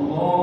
Allah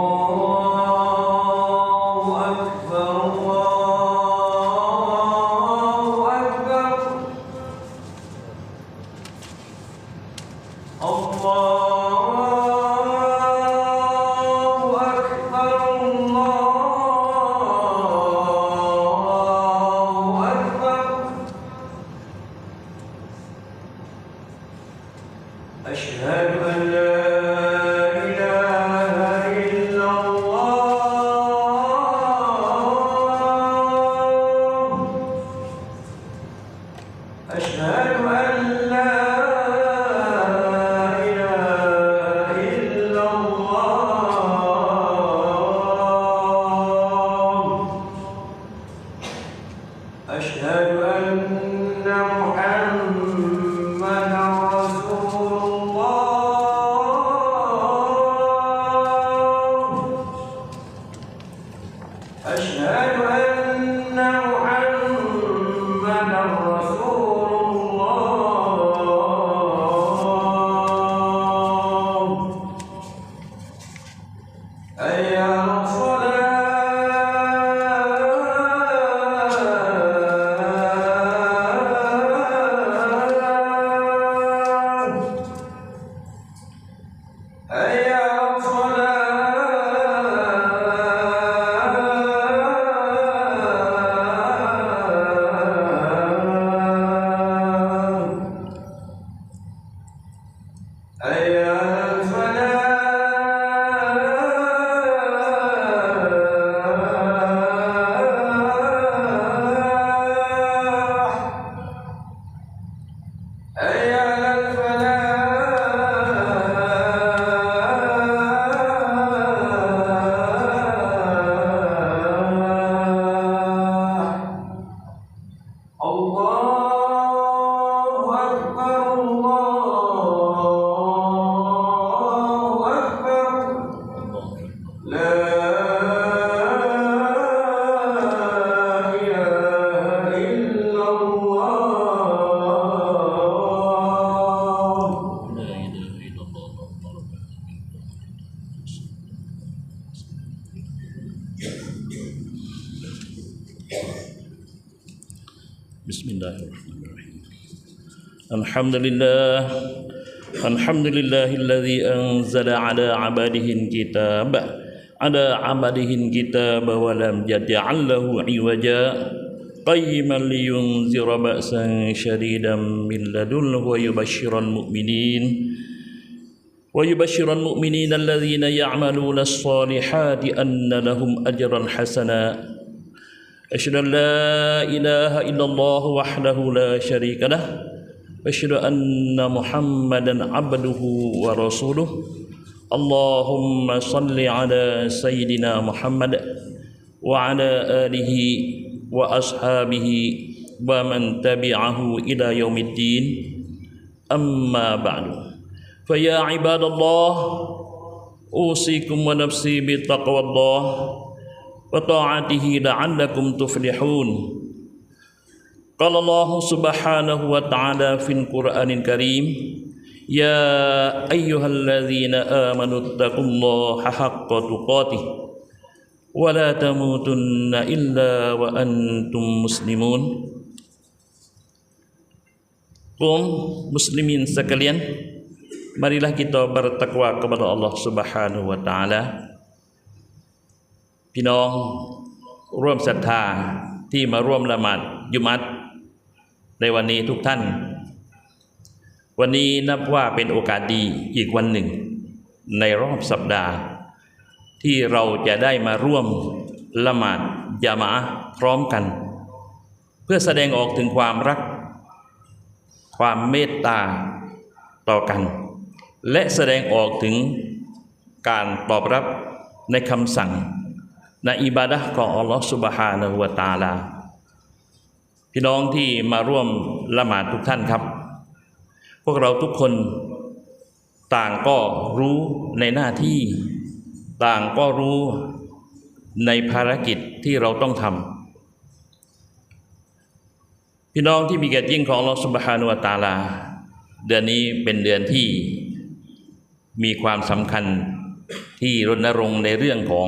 الحمد لله الحمد لله الذي أنزل على عباده الكتاب على عبده الكتاب ولم يجعل له عوجا قيما لينذر بأسا شديدا من لدنه ويبشر المؤمنين ويبشر المؤمنين الذين يعملون الصالحات أن لهم أجرا حسنا. أشهد أن لا إله إلا الله وحده لا شريك له أشهد أن محمدا عبده ورسوله. اللهم صل على سيدنا محمد وعلى آله وأصحابه ومن تبعه إلى يوم الدين. أما بعد فيا عباد الله أوصيكم ونفسي بتقوى الله وطاعته لعلكم تفلحون. Qala Allah Subhanahu wa ta'ala fil Qur'anil Karim Ya ayyuhalladzina amanu taqullaha haqqa tuqatih wa ولا tamutunna إلا وأنتم مسلمون. muslimun muslimin sekalian marilah kita bertakwa kepada Allah Subhanahu wa taala พี่น้องร่วมศรัทธาที่มาร่วมละหมาดยุมัด ในวันนี้ทุกท่าน วันนี้นับว่าเป็นโอกาสดีอีกวันหนึ่ง ในรอบสัปดาห์ ที่เราจะได้มาร่วมละหมาดยามะพร้อมกัน เพื่อแสดงออกถึงความรัก ความเมตตาต่อกัน และแสดงออกถึงการตอบรับในคำสั่งในอิบาดะห์ของอัลลอฮฺสุบฮานะฮูวะตาลา พี่น้องที่มาร่วมละหมาดทุกท่านครับ พวกเราทุกคนต่างก็รู้ในหน้าที่ ต่างก็รู้ในภารกิจที่เราต้องทำพี่น้องที่มีเกียรติยิ่งของอัลอสุบฮานุวตาลา เดือนนี้เป็นเดือนที่มีความสำคัญที่รณรงค์ในเรื่องของ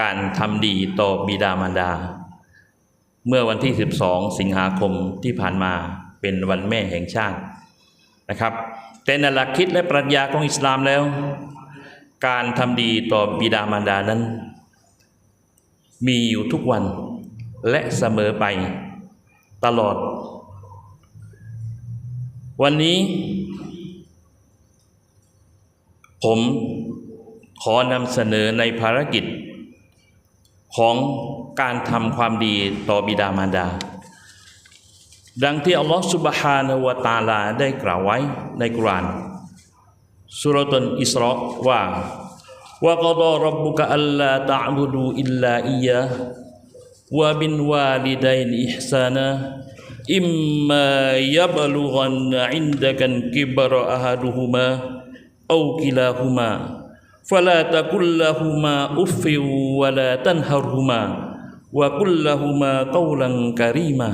การทำดีต่อบิดามารดา เมื่อวันที่ 12 สิงหาคมที่ผ่านมาเป็นวันแม่แห่งชาตินะครับ แต่ในหลักคิดและปรัชญาของอิสลามแล้ว การทำดีต่อบิดามารดานั้น มีอยู่ทุกวันและเสมอไปตลอด วันนี้ผมขอนำเสนอในภารกิจของ การทำความดีต่อบิดามารดา ดังที่อัลลอฮฺสุบฮานาวะตาลาได้กล่าวไว้ในกุรานสุรตุนอิสราว่าว่า قضى ربك ألا تعبدوا إلا إياه وبالوالدين إحسانا إما يبلغن عندك الكبر أحدهما أو كلاهما فلا تقل لهما أف ولا تنهرهما وقل لهما قولا كريما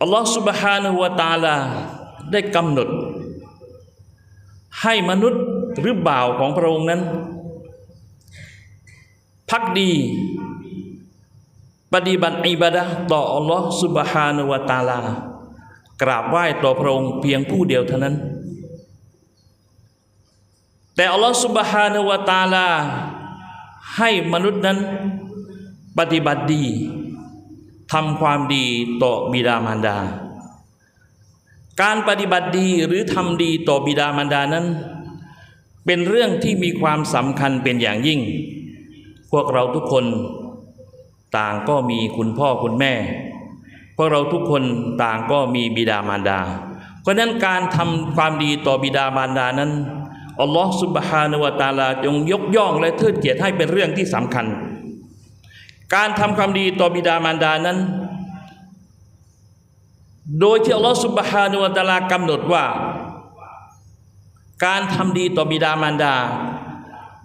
อัลลอฮฺ سبحانه และ تعالى ได้กำหนด ให้มนุษย์หรือบ่าวของพระองค์นั้น พักดี ปฏิบัติอิบาดะห์ต่ออัลลอฮฺ سبحانه และ تعالى กราบไหว้ต่อพระองค์เพียงผู้เดียวเท่านั้น แต่อัลลอฮฺ سبحانه และ تعالى ให้มนุษย์นั้นปฏิบัติดีทำความดีต่อบิดามารดา การปฏิบัติดีหรือทำดีต่อบิดามารดานั้น เป็นเรื่องที่มีความสำคัญเป็นอย่างยิ่ง พวกเราทุกคนต่างก็มีคุณพ่อคุณแม่ พวกเราทุกคนต่างก็มีบิดามารดา เพราะนั้นการทำความดีต่อบิดามารดานั้น อัลลอฮฺสุบฮานวตาลาจงยกย่องและเทิดเกียรติให้เป็นเรื่องที่สำคัญ การทำความดีต่อบิดามารดานั้น โดยที่อัลลอฮฺสุบฮานุวตาลากำหนดว่า การทำดีต่อบิดามารดา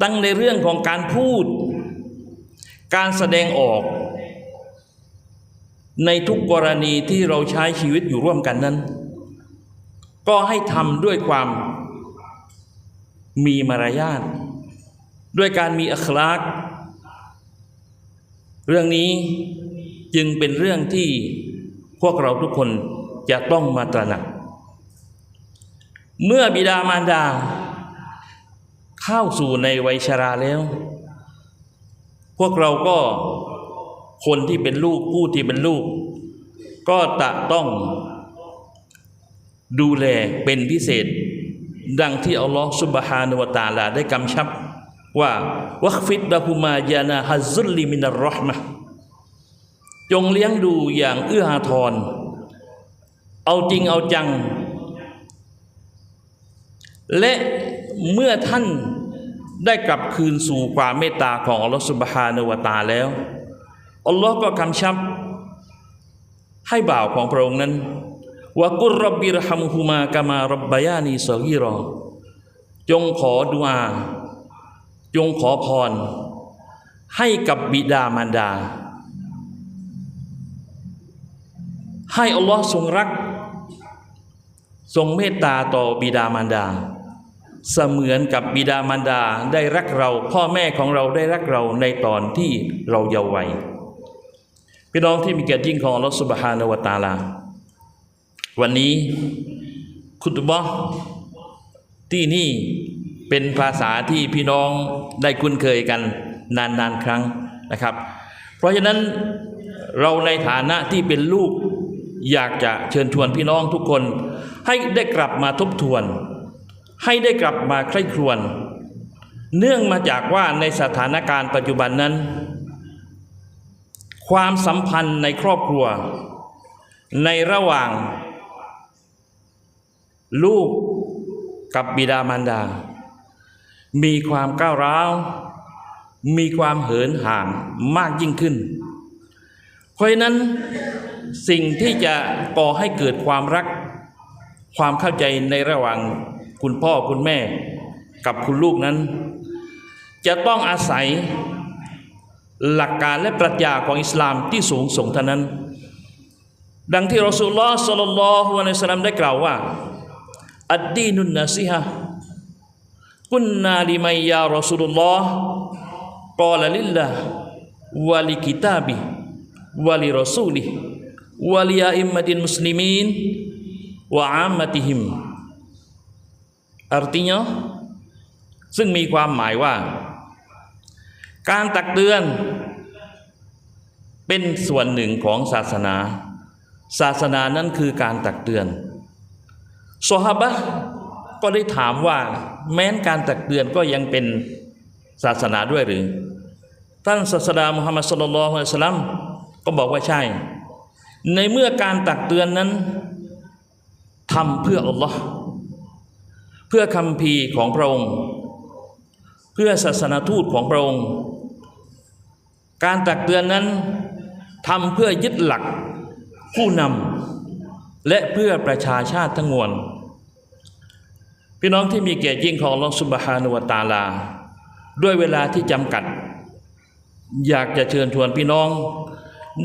ตั้งในเรื่องของการพูด การแสดงออก ในทุกกรณีที่เราใช้ชีวิตอยู่ร่วมกันนั้น ก็ให้ทำด้วยความ มีมารยาทด้วยการมีอัคลากเรื่องนี้จึงเป็นเรื่องที่พวกเราทุกคนจะต้องมาตระหนัก เมื่อบิดามารดา เข้าสู่ในวัยชราแล้ว พวกเราก็คนที่เป็นลูกผู้ที่เป็นลูก ก็จะต้องดูแลเป็นพิเศษ ดังที่อัลลอฮฺสุบฮานุวะตาลาได้กำชับว่าวัคฟิดดะคุมายานาฮัซุลลิมินารอห์มะจงเลี้ยงดูอย่างเอื้ออาทร เอาจริงเอาจัง และเมื่อท่านได้กลับคืนสู่ความเมตตาของอัลลอฮฺสุบฮานุวะตาแล้วอัลลอฮ์ก็กำชับให้บ่าวของพระองค์นั้น วะกุรรับบิรฮัมฮุมากามารบบายานีสกีรอจงขอดุอา จงขอพร ให้กับบิดามารดา ให้อัลลอฮ์ทรงรัก ทรงเมตตาต่อบิดามารดา เสมือนกับบิดามารดาได้รักเรา พ่อแม่ของเราได้รักเราในตอนที่เราเยาว์วัยพี่น้องที่มีเกียรติยิ่งของอัลลอฮ์สุบฮานาวตาลา วันนี้คุตบะห์ที่นี่เป็นภาษาที่พี่น้องได้คุ้นเคยกันนานๆครั้งนะครับ เพราะฉะนั้นเราในฐานะที่เป็นลูกอยากจะเชิญชวนพี่น้องทุกคน ให้ได้กลับมาทบทวน ให้ได้กลับมาใคร่ครวญเนื่องมาจากว่าในสถานการณ์ปัจจุบันนั้น ความสัมพันธ์ในครอบครัว ในระหว่าง ลูกกับบิดามารดา มีความก้าวร้าว มีความเหินห่างมากยิ่งขึ้น เพราะฉะนั้นสิ่งที่จะก่อให้เกิดความรัก ความเข้าใจในระหว่างคุณพ่อคุณแม่กับคุณลูกนั้น จะต้องอาศัยหลักการและปรัชญาของอิสลามที่สูงส่งเท่านั้น ดังที่รอสูลลอฮ์สัลลัลลอฮุอะลัยฮิวะซัลลัมได้กล่าวว่า อัดดีนุนนาซิฮะกุนนาลิมัยยารอสุลลอฮ์กอลลิลลาห์วะลิกิตาบิวะลิรอซูลิวะลิอาอิมมะตินมุสลิมีนวะอามมะติฮิม Artinya ซึ่งมีความหมายว่า การตักเตือน เป็นส่วนหนึ่งของศาสนา ศาสนานั้นคือการตักเตือน ซอฮาบะก็ได้ถามว่า แม้นการตักเตือนก็ยังเป็นศาสนาด้วยหรือ ท่านศาสดามุฮัมมัดสุลลัลฮุอะลัยสลัมก็บอกว่าใช่ ในเมื่อการตักเตือนนั้นทำเพื่ออัลลอฮ์เพื่อคำพีของพระองค์ เพื่อศาสนาทูตของพระองค์ การตักเตือนนั้นทำเพื่อยึดหลักผู้นำและเพื่อประชาชาติทั้งมวล พี่น้องที่มีเกียรติยิ่งของลอสุบฮานุวตาลา ด้วยเวลาที่จำกัด อยากจะเชิญชวนพี่น้อง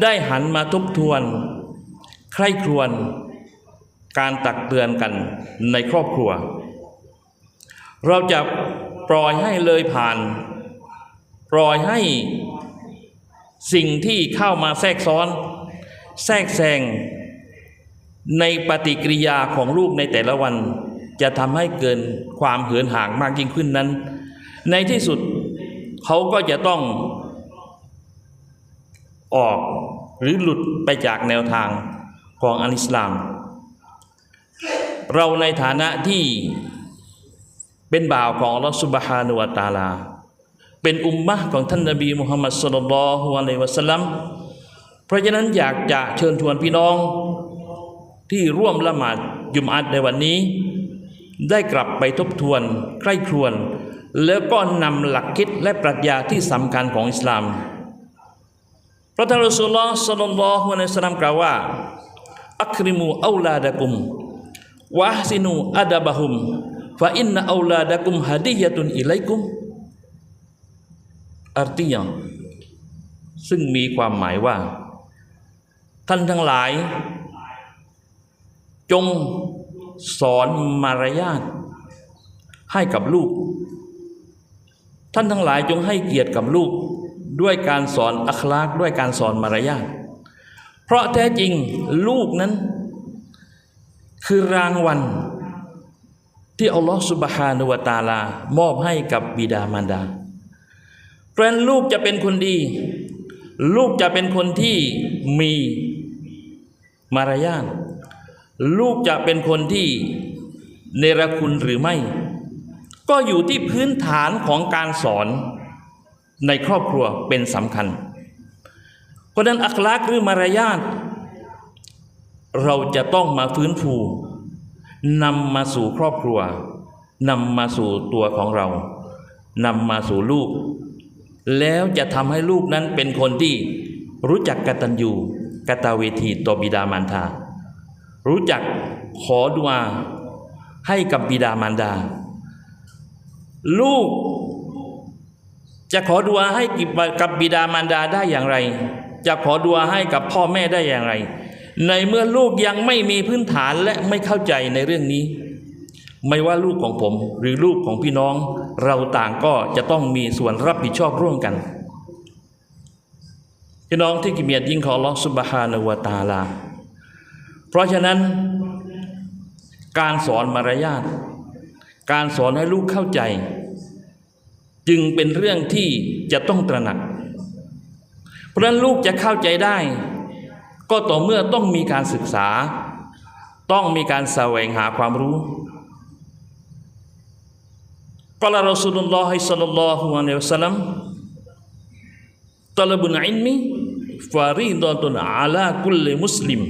ได้หันมาทบทวน ใคร่ครวญการตักเตือนกันในครอบครัว เราจะปล่อยให้เลยผ่าน ปล่อยให้สิ่งที่เข้ามาแทรกซ้อน แทรกแซงในปฏิกิริยาของลูกในแต่ละวัน จะทำให้เกินความเหือนห่างมากยิ่งขึ้นนั้น ในที่สุดเขาก็จะต้องออกหรือหลุดไปจากแนวทางของอัลอิสลาม เราในฐานะที่เป็นบ่าวของอัลลอฮฺสุบฮานุวตาลา เป็นอุมมะของท่านนบีมุฮัมมัดสุลลัลลอฮุอะลัยวะสัลลัมเพราะฉะนั้นอยากจะเชิญชวนพี่น้องที่ร่วมละหมาดยุมอัดในวันนี้ ได้กลับไปทบทวนใคร่ครวญแล้วก็นำหลักคิดและปรัชญาที่สำคัญของอิสลามพระท่านรอสูลลอฮ์สัลลลอฮุอะลัยฮิสลลัมกล่าวว่า อัคริมูอัลลาดะกุมวะฮซินูอัดะบะฮุมฟาอินนะอัลลาดะกุมฮะดียะตุนอิไลกุม Artinya ซึ่งมีความหมายว่า ท่านทั้งหลาย จง สอนมารยาทให้กับลูก ท่านทั้งหลายจงให้เกียรติกับลูกด้วยการสอนอัคลากด้วยการสอนมารยาทเพราะแท้จริงลูกนั้น คือรางวัลที่อัลลอฮฺสุบฮานุวะตาลามอบให้กับบิดามารดา เพราะนั้นลูกจะเป็นคนดี ลูกจะเป็นคนที่มีมารยาท ลูกจะเป็นคนที่เนรคุณหรือไม่ ก็อยู่ที่พื้นฐานของการสอนในครอบครัวเป็นสำคัญ เพราะนั้นอัคลากหรือมารยาทเราจะต้องมาฟื้นฟูนำมาสู่ครอบครัวนำมาสู่ตัวของเรานำมาสู่ลูก แล้วจะทำให้ลูกนั้นเป็นคนที่รู้จักกตัญญูกตเวทีต่อบิดามารดา รู้จักขอดุอาให้กับบิดามารดา ลูกจะขอดุอาให้กับบิดามารดาได้อย่างไร จะขอดุอาให้กับพ่อแม่ได้อย่างไร ในเมื่อลูกยังไม่มีพื้นฐานและไม่เข้าใจในเรื่องนี้ ไม่ว่าลูกของผมหรือลูกของพี่น้อง เราต่างก็จะต้องมีส่วนรับผิดชอบร่วมกัน พี่น้องที่กิเมียรยิ่งของลอสุบฮานาวตาลา เพราะฉะนั้นการสอนมารยาทการสอนให้ลูกเข้าใจ จึงเป็นเรื่องที่จะต้องตระหนัก เพราะนั้นลูกจะเข้าใจได้ ก็ต่อเมื่อต้องมีการศึกษา ต้องมีการแสวงหาความรู้กล่าวรอสูลุลลอฮิสัลลัลลอฮุอะลัยฮิวสัลลัมตลบุนอิลมีฟารีดตุนอาลาคุลมุสลิม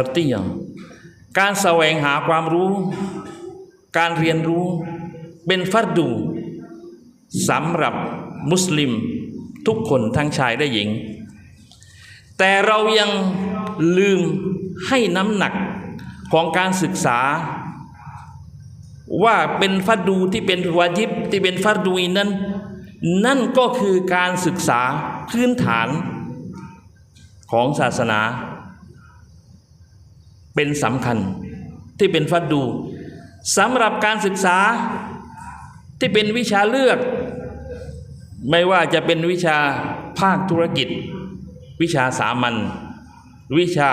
Artinya การแสวงหาความรู้ การเรียนรู้เป็นฟัรดูสำหรับมุสลิมทุกคนทั้งชายและหญิง แต่เรายังลืมให้น้ำหนักของการศึกษา ว่าเป็นฟัรดูที่เป็นวาจิบที่เป็นฟัรดูนั้น นั่นก็คือการศึกษาพื้นฐานของศาสนา เป็นสำคัญที่เป็นฟัดดูสำหรับการศึกษาที่เป็นวิชาเลือก ไม่ว่าจะเป็นวิชาภาคธุรกิจ วิชาสามัญวิชา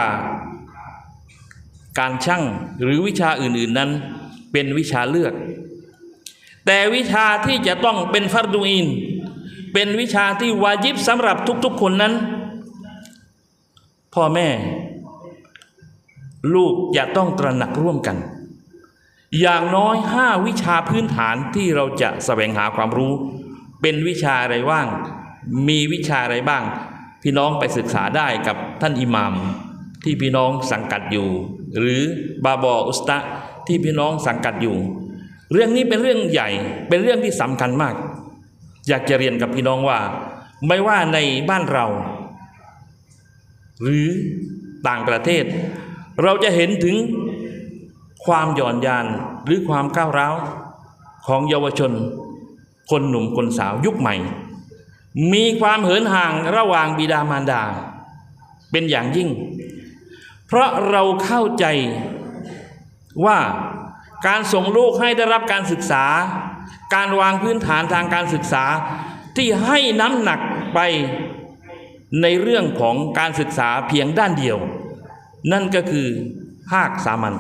การช่างหรือวิชาอื่น ๆนั้น เป็นวิชาเลือก แต่วิชาที่จะต้องเป็นฟัรดูอิน เป็นวิชาที่วาจิบสำหรับทุก ๆ คนนั้น พ่อแม่ ลูกจะต้องตระหนักร่วมกัน อย่างน้อยห้าวิชาพื้นฐานที่เราจะแสวงหาความรู้ เป็นวิชาอะไรบ้าง มีวิชาอะไรบ้าง พี่น้องไปศึกษาได้กับท่านอิหมามที่พี่น้องสังกัดอยู่ หรือบาบออุสตะที่พี่น้องสังกัดอยู่ เรื่องนี้เป็นเรื่องใหญ่เป็นเรื่องที่สำคัญมาก อยากจะเรียนกับพี่น้องว่า ไม่ว่าในบ้านเรา หรือต่างประเทศ เราจะเห็นถึงความหย่อนยานหรือความก้าวร้าวของเยาวชน คนหนุ่มคนสาวยุคใหม่ มีความเหินห่างระหว่างบิดามารดา เป็นอย่างยิ่ง เพราะเราเข้าใจว่าการส่งลูกให้ได้รับการศึกษา การวางพื้นฐานทางการศึกษาที่ให้น้ำหนักไปในเรื่องของการศึกษาเพียงด้านเดียว นั่นก็คือภาคสามัญ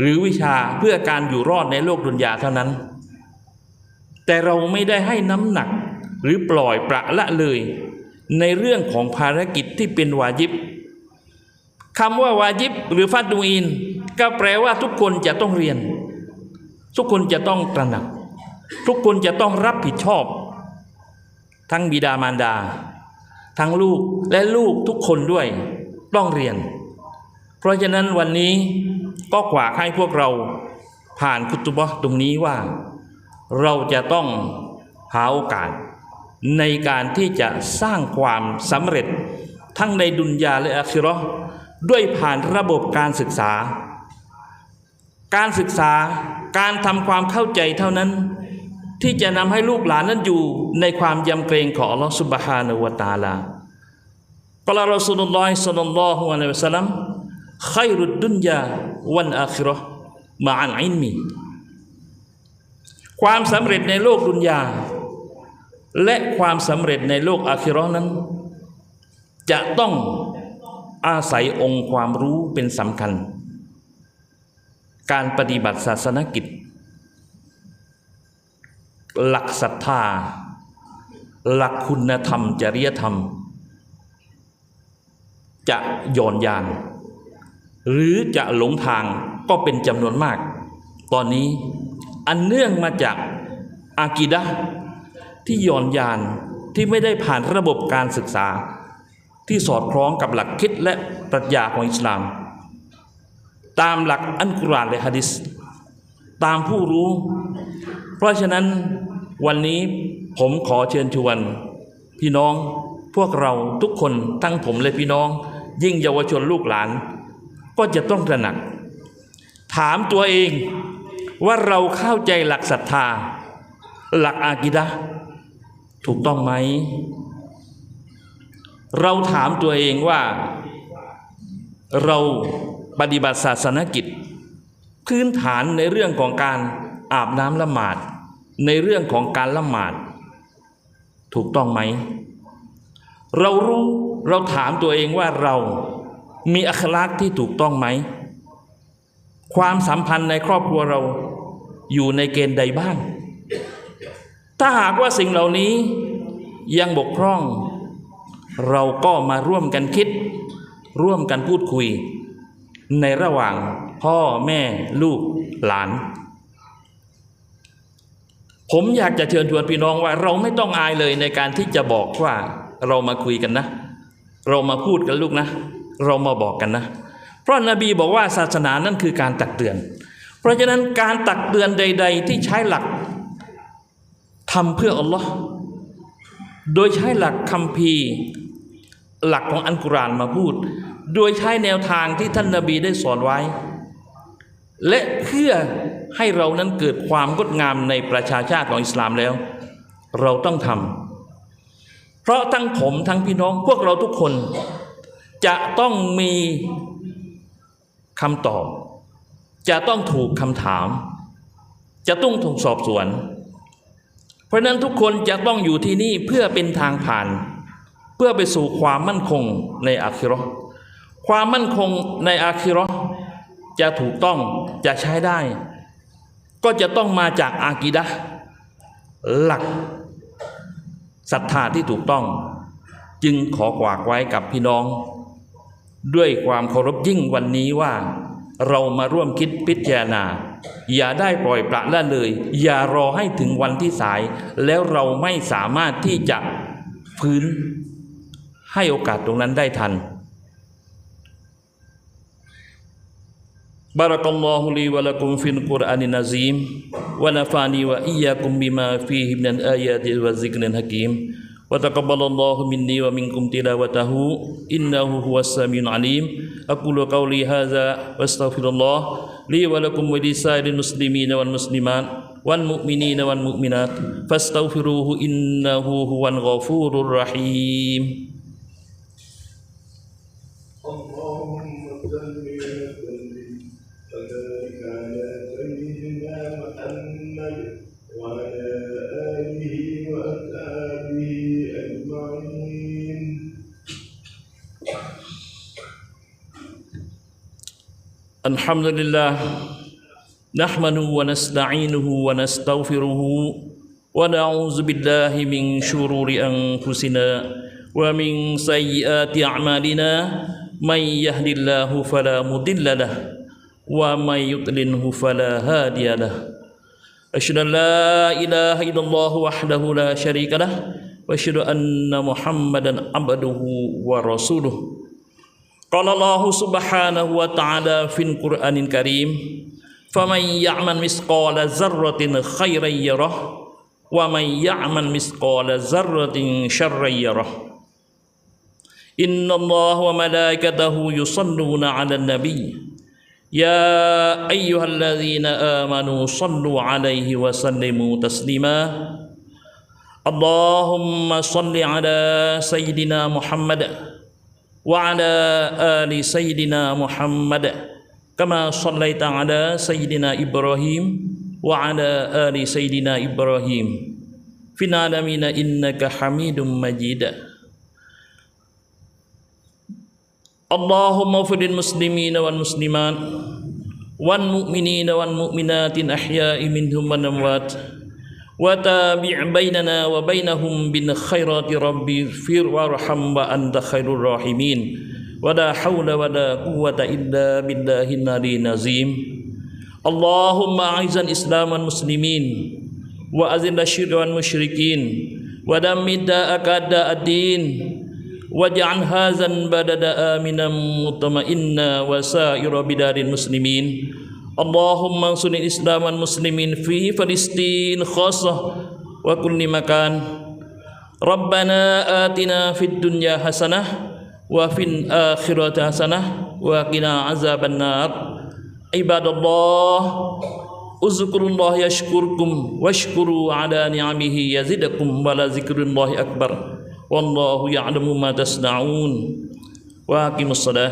หรือวิชาเพื่อการอยู่รอดในโลกดุนยาเท่านั้น แต่เราไม่ได้ให้น้ำหนักหรือปล่อยประละเลย ในเรื่องของภารกิจที่เป็นวาจิบคำว่าวาจิบหรือฟัดดูอิน ก็แปลว่าทุกคนจะต้องเรียน ทุกคนจะต้องตระหนัก ทุกคนจะต้องรับผิดชอบ ทั้งบิดามารดา ทั้งลูกและลูกทุกคนด้วย ต้องเรียน เพราะฉะนั้นวันนี้ก็ขวากให้พวกเราผ่านคุตุบะตรงนี้ว่า เราจะต้องหาโอกาส ในการที่จะสร้างความสำเร็จทั้งในดุนยาและอาคิราะห์ด้วยผ่านระบบการศึกษา การศึกษาการทำความเข้าใจเท่านั้น ที่จะนำให้ลูกหลานนั้นอยู่ในความยำเกรงของอัลลอฮฺสุบฮานะฮูวตาลา กล่าวรอสูลุลลอฮิศ็อลลัลลอฮุอะลัยฮิวะซัลลัมขัยรุดดุนยาวันอาคิราะห์มะอัลอิลมี ความสำเร็จในโลกดุนยา และความสำเร็จในโลกอาคิราะห์นั้น จะต้องอาศัยองค์ความรู้เป็นสำคัญ การปฏิบัติศาสนกิจ หลักศรัทธา หลักคุณธรรม จริยธรรม จะโยนยาน หรือจะหลงทางก็เป็นจำนวนมาก ตอนนี้อันเนื่องมาจากอากีดะที่โยนยานที่ไม่ได้ผ่านระบบการศึกษา ที่สอดคล้องกับหลักคิดและปรัชญาของอิสลาม ตามหลักอันกุรานและฮะดิษตามผู้รู้ เพราะฉะนั้นวันนี้ผมขอเชิญชวน พี่น้องพวกเราทุกคนทั้งผมและพี่น้อง ยิ่งเยาวชนลูกหลาน ก็จะต้องตระหนัก ถามตัวเองว่าเราเข้าใจหลักศรัทธา หลักอากิดะถูกต้องไหม เราถามตัวเองว่า เราปฏิบัติศาสนกิจ พื้นฐานในเรื่องของการอาบน้ำละหมาด ในเรื่องของการละหมาด ถูกต้องไหม เรารู้ เราถามตัวเองว่าเรามีอัคลักษ์ที่ถูกต้องไหม ความสัมพันธ์ในครอบครัวเราอยู่ในเกณฑ์ใดบ้าง ถ้าหากว่าสิ่งเหล่านี้ยังบกพร่อง เราก็มาร่วมกันคิด ร่วมกันพูดคุย ในระหว่างพ่อแม่ลูกหลาน ผมอยากจะเชิญชวนพี่น้องว่า เราไม่ต้องอายเลยในการที่จะบอกว่าเรามาคุยกันนะ เรามาพูดกันลูกนะ เรามาบอกกันนะ เพราะนบีบอกว่าศาสนานั่นคือการตักเตือน เพราะฉะนั้นการตักเตือนใด ๆ ที่ใช้หลักทำเพื่ออัลลอฮ์โดยใช้หลักคัมภีหลักของอันกุรอานมาพูด โดยใช้แนวทางที่ท่านนาบีได้สอนไว้ และเพื่อให้เรานั้นเกิดความงดงามในประชาชาติของอิสลามแล้ว เราต้องทำ เพราะทั้งผมทั้งพี่น้องพวกเราทุกคน จะต้องมีคำตอบ จะต้องถูกคำถาม จะต้องถูกสอบสวน เพราะนั้นทุกคนจะต้องอยู่ที่นี่เพื่อเป็นทางผ่าน เพื่อไปสู่ความมั่นคงในอาคิราะห์ความมั่นคงในอาคิราะห์จะถูกต้องจะใช้ได้ ก็จะต้องมาจากอากีดะหลัก ศรัทธาที่ถูกต้อง จึงขอกวากไว้กับพี่น้อง ด้วยความเคารพยิ่งวันนี้ว่า เรามาร่วมคิดพิจารณา อย่าได้ปล่อยปละละเลย อย่ารอให้ถึงวันที่สาย แล้วเราไม่สามารถที่จะฟื้นให้โอกาสตรงนั้นได้ทัน بارك الله لي ولكم في القرآن العظيم ونفعني وإياكم بما فيه من الآيات والذكر الحكيم وتقبل الله مني ومنكم تلاوته إنه هو السميع العليم أقول قولي هذا واستغفر الله لي ولكم ولسائر المسلمين والمسلمات والمؤمنين والمؤمنات فاستغفروه إنه هو الغفور الرحيم الحمد لله نحمده ونستعينه ونستغفره ونعوذ بالله من شرور أنفسنا ومن سيئات أعمالنا من يهد الله فلا مضل له ومن يضلله فلا هادي له أشهد أن لا إله إلا الله وحده لا شريك له وأشهد أن محمدا عبده ورسوله قال الله سبحانه وتعالى في القرآن الكريم فمن يعمل مثقال ذرة خيرا يره ومن يعمل مثقال ذرة شرا يره. إن الله وملائكته يصلون على النبي يا أيها الذين آمنوا صلوا عليه وسلموا تسليما. اللهم صل على سيدنا محمد وعلى آل سيدنا محمد كما صليت على سيدنا إبراهيم وعلى آل سيدنا إبراهيم في العالمين إنك حميد مجيد اللهم اغفر للمسلمين والمسلمات والمؤمنين والمؤمنات الأحياء منهم والأموات وتابع بيننا وبينهم بالخيرات ربي اغفر وارحم وأنت خير الراحمين. ولا حول ولا قوة إلا بالله العلي العظيم. اللهم أعز الإسلام والمسلمين وأذل الشرك والمشركين ودمر داءك أعداء الدين واجعل هذا البلد آمنا مطمئنا وسائر بلاد المسلمين. Allahumma sunni islaman muslimin fi Palestin khasah wa kulli makan. Rabbana atina fit dunya hasanah wa fil akhirati hasanah wa qina azaban nar ibadallah uzkurullah yashkurkum washkuru ala ni'amihi yazidakum wa la zikrullahi akbar. Wallahu ya'lamu ma tasna'un. Wa aqimus salah.